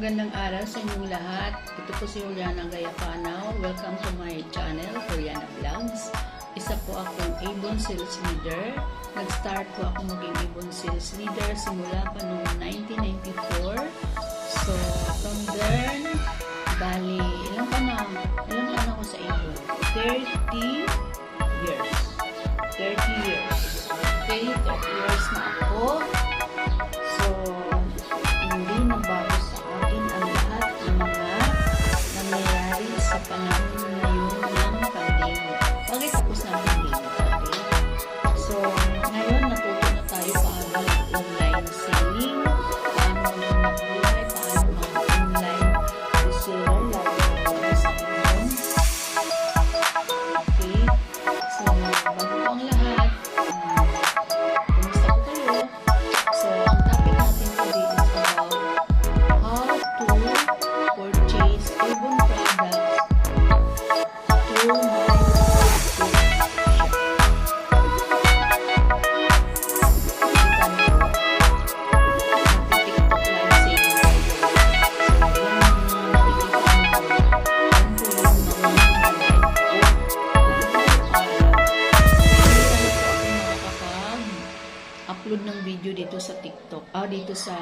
Magandang araw sa inyong lahat. Ito po si Juliana Gayapanaw. Welcome to my channel, Juliana Vlogs. Isa po akong Avon Sales Leader. Nag-start po ako maging Avon Sales Leader simula pa noong 1994. So, from then, bali, ilang pa na, ilang pa na ako sa? 30 Ah dito sa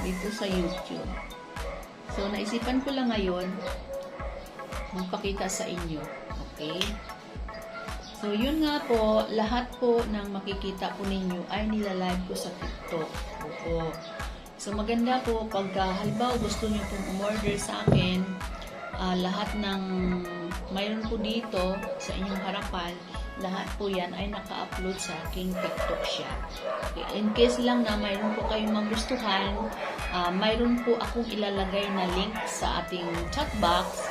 dito sa YouTube. So naisipan ko lang ngayon magpakita sa inyo. Okay? So yun nga po, lahat po ng makikita po ninyo ay nilalive ko sa TikTok. Oo. So maganda po pagka halimbawa gusto niyo pong umorder sa akin, ah, lahat ng mayroon po dito sa inyong harapan, lahat po yan ay naka-upload sa aking TikTok shop. Okay, In case lang na mayroon po kayong magustuhan, ah, mayroon po akong ilalagay na link sa ating chat box.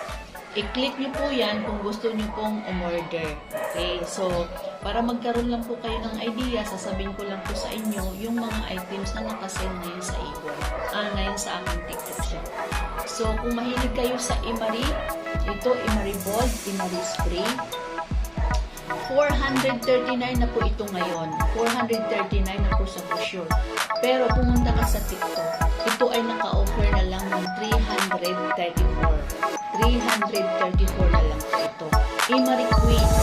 I-click niyo po yan kung gusto niyo pong umorder. Okay, so para magkaroon lang po kayo ng idea, sasabihin ko lang po sa inyo yung mga items na nakasend ngayon sa Avon, ah, ngayon sa aking TikTok shop. So kung mahilig kayo sa Imari, ito Imari Bold, Imari Spray, 439 na po ito ngayon. 439 na po sa for sure. Pero pumunta ka sa TikTok, ito ay naka-offer na lang ng 334. 334 na lang ito. Imari Queen.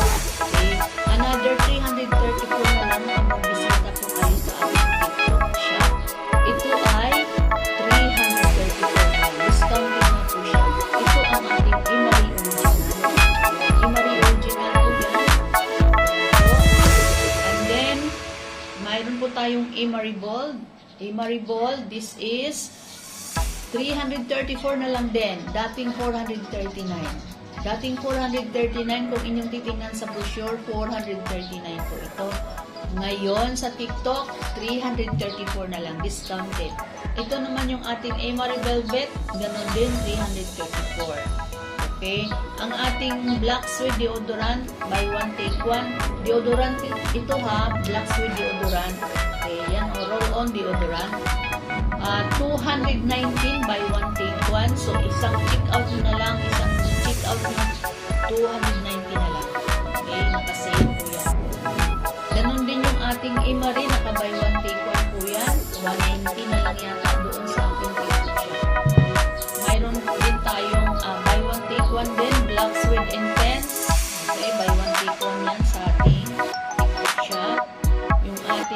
Po tayong Imari Bold. Imari Bold, this is 334 na lang din. Dating 439. Dating 439 kung inyong titingnan sa brochure, 439 po ito. Ngayon sa TikTok, 334 na lang, discounted. Ito naman yung ating Amari Velvet, ganun din, 334. Okay? Ang ating Black Suede deodorant, buy one take one. Deodorant ito ha, Black Suede deodorant. Okay, yan, o roll-on deodorant. Ah, 219 buy one take one. So, isang check out na lang, isang check out nyo, 290 na lang. Okay, nakasale po yan. Ganon din yung ating Imari, naka buy one take one po yan. 190 na lang yata doon sa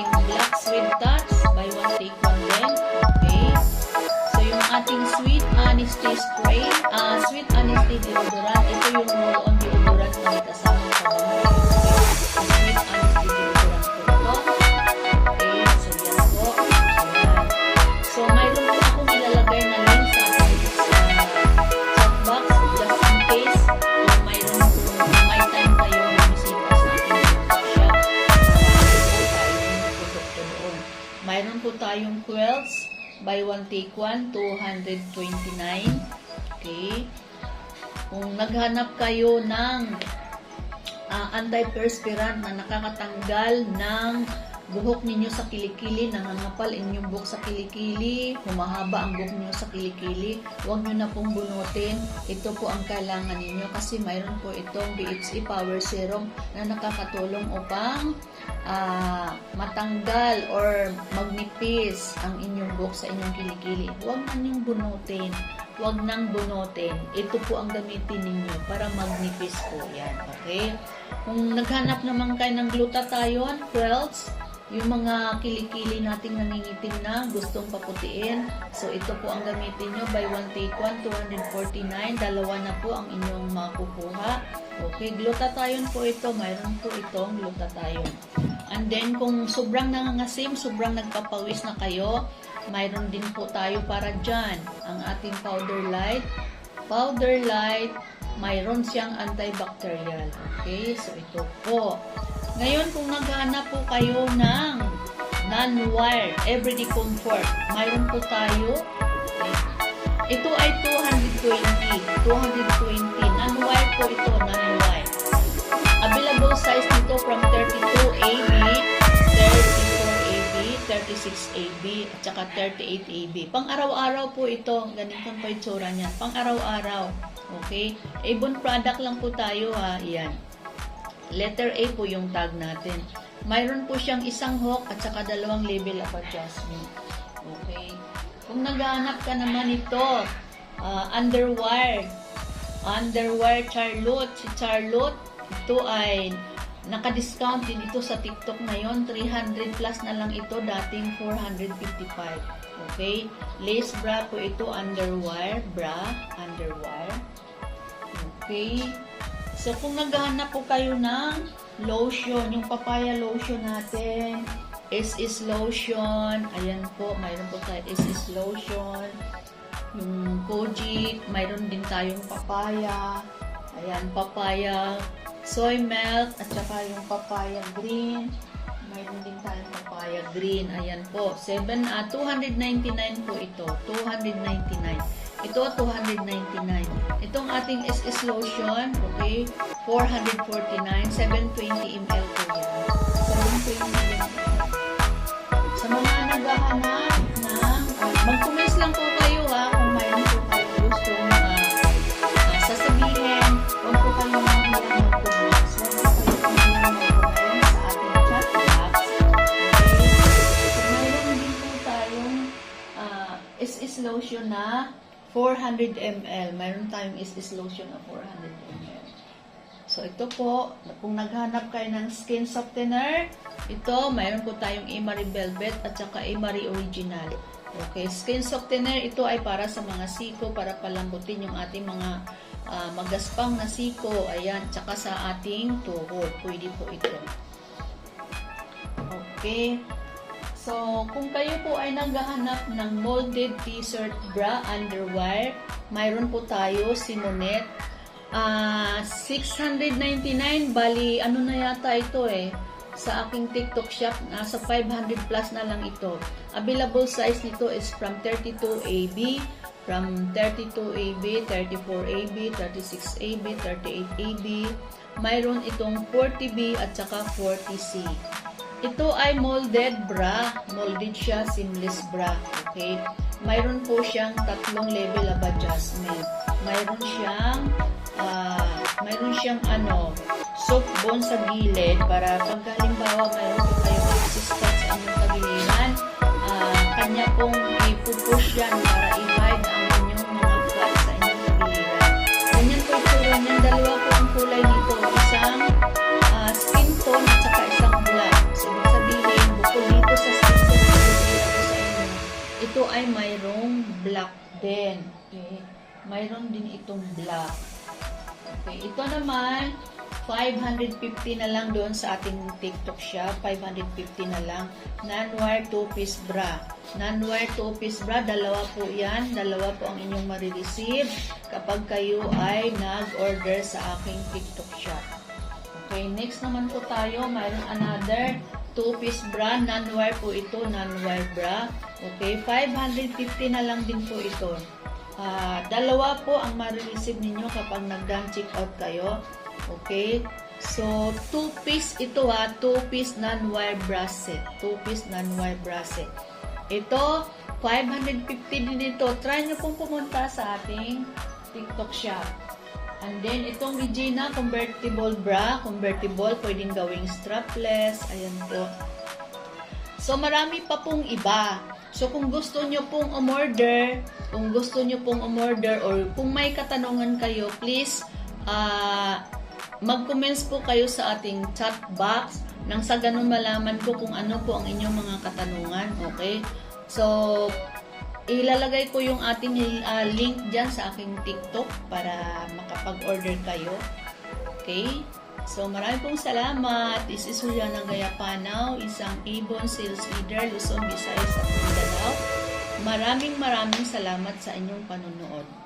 ating Black Suede Touch, buy one take one din. Okay. So yung ating Sweet Honesty Spray, ah Sweet Honesty Deodorant, ito yung roll-on deodorant na kasama sa bango. Take one 229 okay. Kung naghanap kayo ng ah, antiperspirant na nakakatanggal ng buhok ninyo sa kilikili, nangangapal inyong buhok sa kilikili, humahaba ang buhok ninyo sa kilikili, huwag nyo na pong bunutin. Ito po ang kailangan ninyo kasi mayroon po itong BHA Power Serum na nakakatulong upang ah, matanggal or magnipis ang inyong buhok sa inyong kilikili. Huwag na ninyong bunutin. Huwag nang bunutin. Ito po ang gamitin ninyo para magnipis po yan. Okay? Kung naghanap naman kayo ng glutathione, quells, yung mga kilikili nating nangingitim na, gustong paputiin. So, ito po ang gamitin nyo. Buy one, take one, 249. Dalawa na po ang inyong makukuha. Okay, glutathione po ito. Mayroon po itong glutathione. And then, kung sobrang nangangasim, sobrang nagpapawis na kayo, mayroon din po tayo para dyan. Ang ating powder light. Powder light, mayroon siyang antibacterial. Okay, so ito po. Ngayon, kung naghahanap po kayo ng non-wire everyday comfort, mayroon po tayo. Okay. Ito ay 220. 220. Non-wire po ito, non-wire. Available size nito from 32AB, 34AB, 36AB, at saka 38AB. Pang araw-araw po ito. Ganito po itsura niyan. Pang araw-araw. Okay? Avon product lang po tayo ha. Yan. Letter A po yung tag natin. Mayroon po siyang isang hook at saka dalawang level of adjustment. Okay? Kung naghahanap ka naman ito, uh, underwire, underwire Charlotte, si Charlotte, ito ay naka-discount din ito sa TikTok ngayon. 300 plus na lang ito, dating 455. Okay? Lace bra po ito, underwire, bra, underwire. Okay? So, kung naghahanap po kayo ng lotion, yung papaya lotion natin, SS lotion, ayan po, mayroon po tayo SS lotion, yung Kojic, mayroon din tayong papaya, ayan, papaya, soy milk, at saka yung papaya green, mayroon din tayong papaya green, ayan po, 7, ah, 299 po ito, 299. Ito, 299. Itong ating SS lotion, okay, 449, 720 ml po yan. 720 ml. Sa mga naghahanap ng, uh, mag-comments lotion na 400 ml. Mayroon tayong is-is lotion na 400 ml. So, ito po, kung naghanap kayo ng skin softener, ito, mayroon po tayong Imari Velvet at saka Imari Original. Okay, skin softener, ito ay para sa mga siko, para palambutin yung ating mga ah, magaspang na siko. Ayan, tsaka sa ating tuhod. Pwede po ito. Okay. So, kung kayo po ay naghahanap ng molded t-shirt bra underwire, mayroon po tayo Simonet. Ah, 699 bali ano na yata ito eh sa aking TikTok shop nasa 500 plus na lang ito. Available size nito is from 32AB, from 32AB, 34AB, 36AB, 38AB. Mayroon itong 40B at saka 40C. Ito ay molded bra. Molded siya, seamless bra. Okay? Mayroon po siyang tatlong level of adjustment. Mayroon siyang ah, mayroon siyang ano, soft bone sa gilid para pag halimbawa mayroon po kayo mag-spot sa inyong tagiliran, ah, kanya pong ipupush yan para i-hide ang inyong mga flat sa inyong tagiliran. Ganyan po itsura niyan. Dalawa po ang kulay ay mayroong black din. Okay? Mayroon din itong black. Okay, ito naman, 550 na lang doon sa ating TikTok shop. 550 na lang. Non-wire 2-piece bra. Non-wire 2-piece bra, dalawa po yan. Dalawa po ang inyong marireceive kapag kayo ay nag-order sa aking TikTok shop. Okay, next naman po tayo. Mayroon another 2-piece bra. Non-wire po ito. Non-wire bra. Okay, 550 na lang din po ito. Ah, dalawa po ang ma-receive ninyo kapag nag-done check out kayo. Okay? So, 2 piece ito ha, 2 piece non-wire brass set. 2 piece non-wire brass set. Ito, 550 din ito. Try nyo pong pumunta sa ating TikTok shop. And then, itong Regina convertible bra, convertible, pwedeng gawing strapless. Ayan po. So, marami pa pong iba. So, kung gusto nyo pong umorder, kung gusto nyo pong umorder, or kung may katanungan kayo, please, ah, mag-comments po kayo sa ating chat box nang sa ganun malaman ko kung ano po ang inyong mga katanungan. Okay? So, ilalagay ko yung ating ah, link dyan sa aking TikTok para makapag-order kayo. Okay? So, marami pong salamat. This is Juliana Gayapanaw, isang Ibon Sales Leader, Luzon, Visayas at Mindanao. Maraming maraming salamat sa inyong panunood.